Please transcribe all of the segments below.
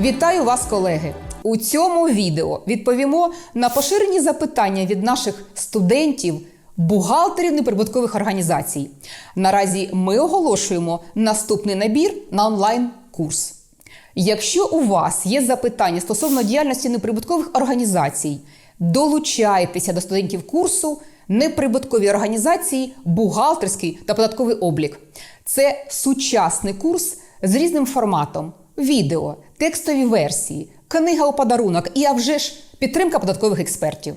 Вітаю вас, колеги! У цьому відео відповімо на поширені запитання від наших студентів, бухгалтерів неприбуткових організацій. Наразі ми оголошуємо наступний набір на онлайн-курс. Якщо у вас є запитання стосовно діяльності неприбуткових організацій, долучайтеся до студентів курсу неприбуткові організації, бухгалтерський та податковий облік. Це сучасний курс з різним форматом: відео, текстові версії, книга у подарунок і а вже ж підтримка податкових експертів.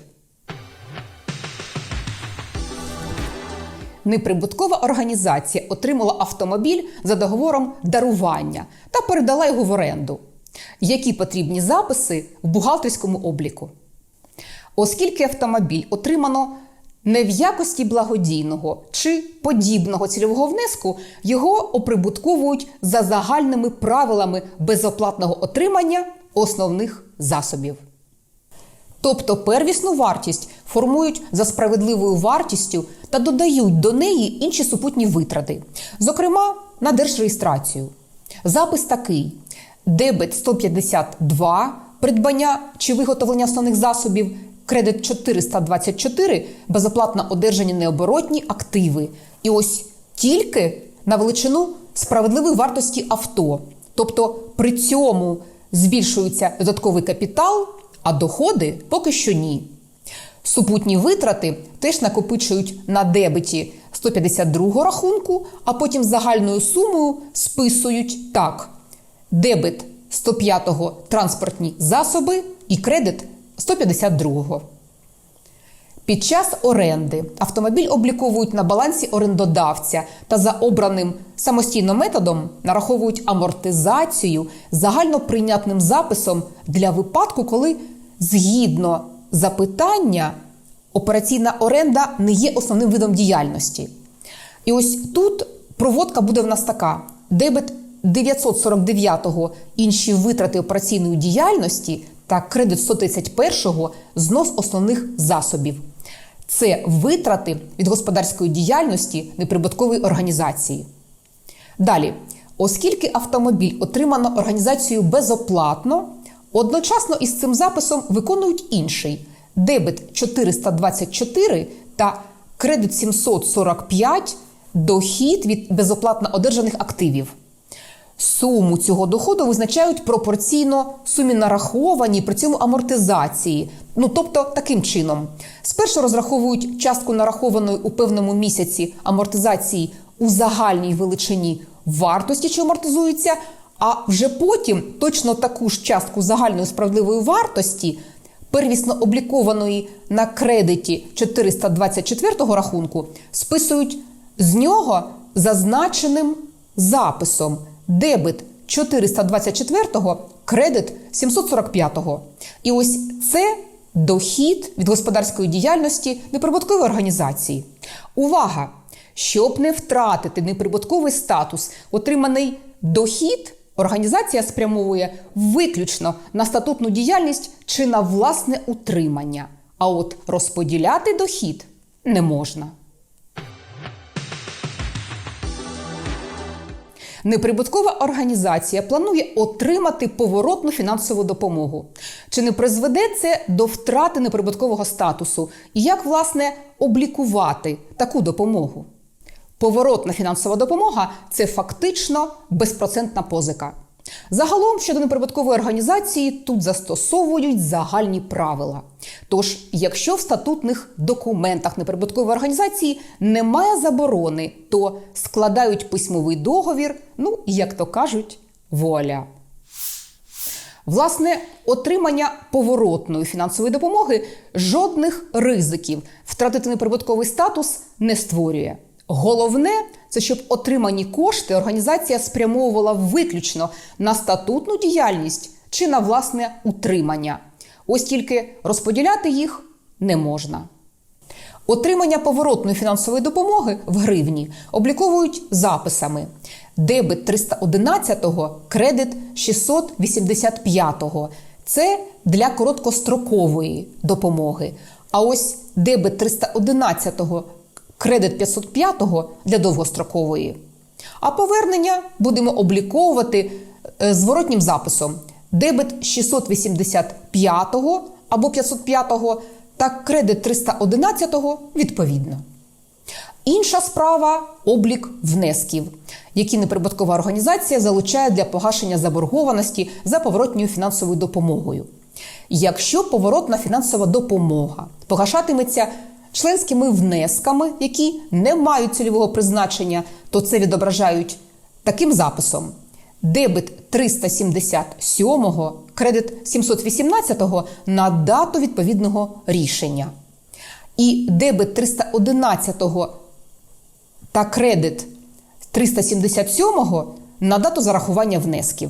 Неприбуткова організація отримала автомобіль за договором дарування та передала його в оренду. Які потрібні записи в бухгалтерському обліку? Оскільки автомобіль отримано не в якості благодійного чи подібного цільового внеску, його оприбутковують за загальними правилами безоплатного отримання основних засобів. Тобто первісну вартість формують за справедливою вартістю та додають до неї інші супутні витрати, зокрема на держреєстрацію. Запис такий: дебет 152, придбання чи виготовлення основних засобів, кредит 424, безоплатно одержані необоротні активи. І ось тільки на величину справедливої вартості авто. Тобто при цьому збільшується додатковий капітал, а доходи поки що ні. Супутні витрати теж накопичують на дебеті 152 рахунку, а потім загальною сумою списують так: дебет 105-го транспортні засоби і кредит 152-го. Під час оренди автомобіль обліковують на балансі орендодавця та за обраним самостійно методом нараховують амортизацію загально прийнятним записом для випадку, коли згідно запитання операційна оренда не є основним видом діяльності. І ось тут проводка буде в нас така: дебет 949-го інші витрати операційної діяльності та кредит 131-го знос основних засобів. Це витрати від господарської діяльності неприбуткової організації. Далі, оскільки автомобіль отримано організацією безоплатно, одночасно із цим записом виконують інший дебет 424 та кредит 745 дохід від безоплатно одержаних активів. Суму цього доходу визначають пропорційно сумі нарахованій при цьому амортизації. Ну тобто таким чином, спершу розраховують частку нарахованої у певному місяці амортизації у загальній величині вартості, що амортизується, а вже потім точно таку ж частку загальної справедливої вартості, первісно облікованої на кредиті 424 рахунку, списують з нього зазначеним записом дебет 424-го, кредит 745-го. І ось це дохід від господарської діяльності неприбуткової організації. Увага! Щоб не втратити неприбутковий статус, отриманий дохід, організація спрямовує виключно на статутну діяльність чи на власне утримання. А от розподіляти дохід не можна. Неприбуткова організація планує отримати поворотну фінансову допомогу. Чи не призведе це до втрати неприбуткового статусу? І як, власне, облікувати таку допомогу? Поворотна фінансова допомога це фактично безпроцентна позика. Загалом щодо неприбуткової організації тут застосовують загальні правила. Тож, якщо в статутних документах неприбуткової організації немає заборони, то складають письмовий договір, ну як то кажуть, вуаля. Власне, отримання поворотної фінансової допомоги жодних ризиків втратити неприбутковий статус не створює. Головне, це щоб отримані кошти організація спрямовувала виключно на статутну діяльність чи на власне утримання. Ось тільки розподіляти їх не можна. Отримання поворотної фінансової допомоги в гривні обліковують записами: дебет 311-го, кредит 685-го. Це для короткострокової допомоги. А ось дебет 311-го, кредит 505-го для довгострокової. А повернення будемо обліковувати е, зворотнім записом: дебет 685 або 505 та кредит 311 відповідно. Інша справа облік внесків, які неприбуткова організація залучає для погашення заборгованості за поворотньою фінансовою допомогою. Якщо поворотна фінансова допомога погашатиметься членськими внесками, які не мають цільового призначення, то це відображають таким записом: дебет 377, кредит 718 на дату відповідного рішення. І дебет 311 та кредит 377 на дату зарахування внесків.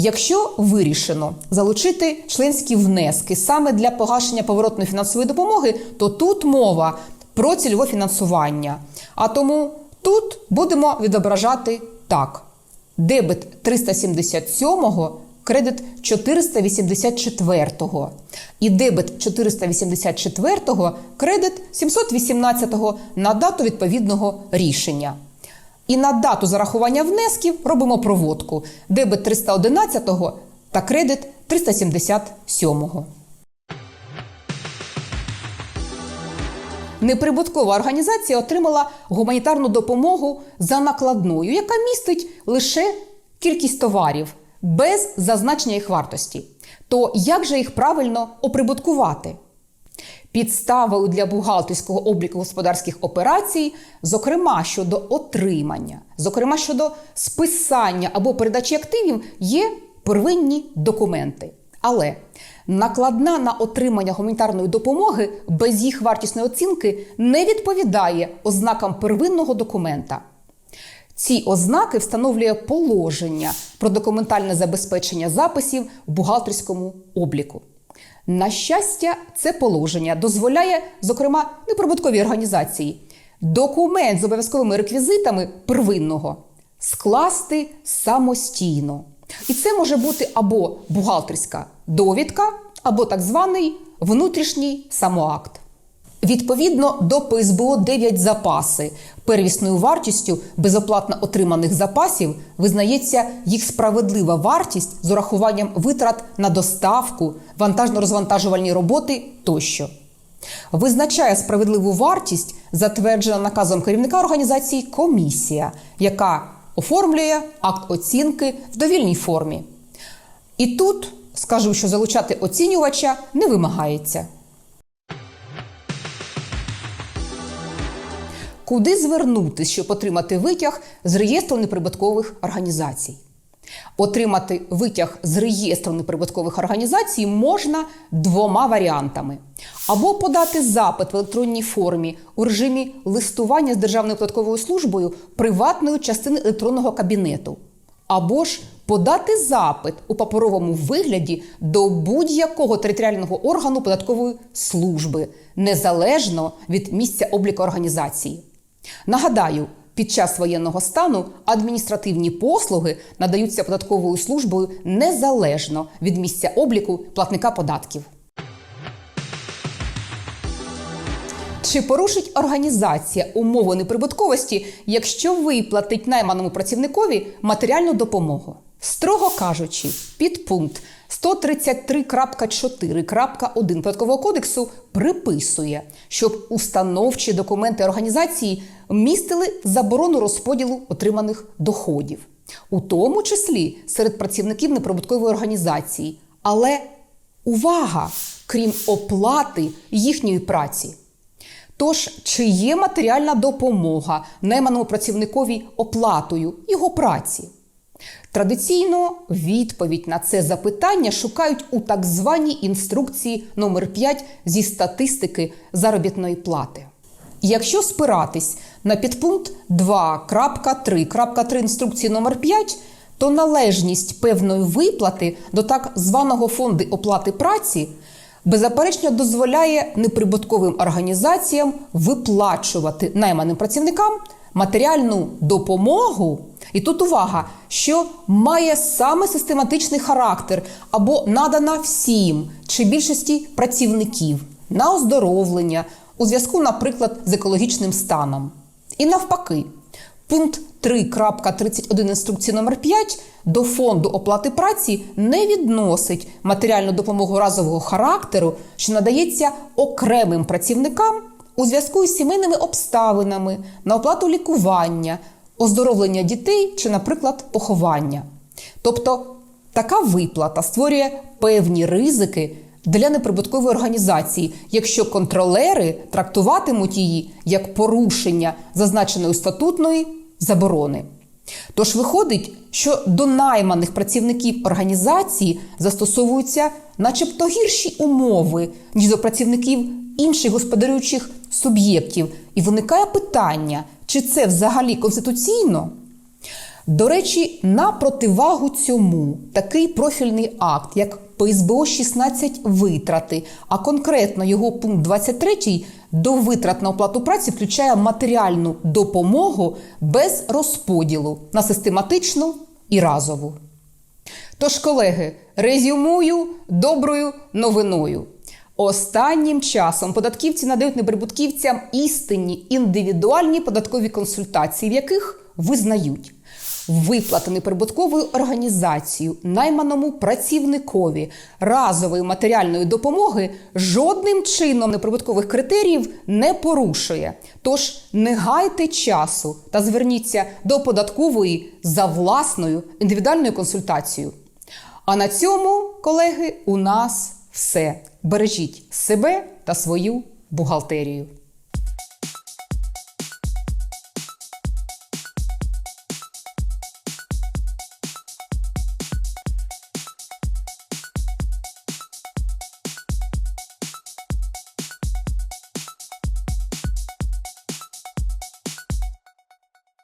Якщо вирішено залучити членські внески саме для погашення поворотної фінансової допомоги, то тут мова про цільове фінансування. А тому тут будемо відображати так: дебет 377, кредит 484-го. і дебет 484, кредит 718 на дату відповідного рішення. І на дату зарахування внесків робимо проводку дебет 311 та кредит 377. Неприбуткова організація отримала гуманітарну допомогу за накладною, яка містить лише кількість товарів без зазначення їх вартості. То як же їх правильно оприбуткувати? Підставою для бухгалтерського обліку господарських операцій, зокрема щодо отримання, зокрема щодо списання або передачі активів, є первинні документи. Але накладна на отримання гуманітарної допомоги без їх вартісної оцінки не відповідає ознакам первинного документа. Ці ознаки встановлює положення про документальне забезпечення записів в бухгалтерському обліку. На щастя, це положення дозволяє, зокрема, неприбутковій організації документ з обов'язковими реквізитами первинного скласти самостійно. І це може бути або бухгалтерська довідка, або так званий внутрішній самоакт. Відповідно до ПСБО 9 запаси первісною вартістю безоплатно отриманих запасів визнається їх справедлива вартість з урахуванням витрат на доставку, вантажно-розвантажувальні роботи тощо. Визначає справедливу вартість, затверджена наказом керівника організації комісія, яка оформлює акт оцінки в довільній формі. І тут скажу, що залучати оцінювача не вимагається. Куди звернутися, щоб отримати витяг з реєстру неприбуткових організацій? Отримати витяг з реєстру неприбуткових організацій можна двома варіантами: або подати запит в електронній формі у режимі листування з Державною податковою службою приватної частини електронного кабінету, або ж подати запит у паперовому вигляді до будь-якого територіального органу податкової служби, незалежно від місця обліку організації. Нагадаю, під час воєнного стану адміністративні послуги надаються податковою службою незалежно від місця обліку платника податків. Чи порушить організація умови неприбутковості, якщо виплатить найманому працівникові матеріальну допомогу? Строго кажучи, підпункт 133.4.1 податкового кодексу приписує, щоб установчі документи організації містили заборону розподілу отриманих доходів, у тому числі серед працівників неприбуткової організації. Але увага, крім оплати їхньої праці. Тож, чи є матеріальна допомога найманому працівникові оплатою його праці? Традиційно відповідь на це запитання шукають у так званій інструкції номер 5 зі статистики заробітної плати. Якщо спиратись на підпункт 2.3.3 інструкції номер 5 то належність певної виплати до так званого фонду оплати праці беззаперечно дозволяє неприбутковим організаціям виплачувати найманим працівникам матеріальну допомогу. І тут увага, що має саме систематичний характер або надана всім чи більшості працівників на оздоровлення у зв'язку, наприклад, з екологічним станом. І навпаки, Пункт 3.31 інструкції номер 5 до фонду оплати праці не відносить матеріальну допомогу разового характеру, що надається окремим працівникам у зв'язку із сімейними обставинами на оплату лікування, оздоровлення дітей чи, наприклад, поховання. Тобто така виплата створює певні ризики для неприбуткової організації, якщо контролери трактуватимуть її як порушення зазначеної статутної заборони. Тож виходить, що до найманих працівників організації застосовуються начебто гірші умови, ніж до працівників інших господарюючих суб'єктів, і виникає питання, чи це взагалі конституційно? До речі, на противагу цьому такий профільний акт, як ПСБО 16 витрати, а конкретно його пункт 23 до витрат на оплату праці включає матеріальну допомогу без розподілу на систематичну і разову. Тож, колеги, резюмую доброю новиною. Останнім часом податківці надають неприбутківцям істинні індивідуальні податкові консультації, в яких визнають виплати неприбутковою організацією найманому працівникові разової матеріальної допомоги жодним чином неприбуткових критеріїв не порушує. Тож не гайте часу та зверніться до податкової за власною індивідуальною консультацією. А на цьому, колеги, у нас все. Бережіть себе та свою бухгалтерію.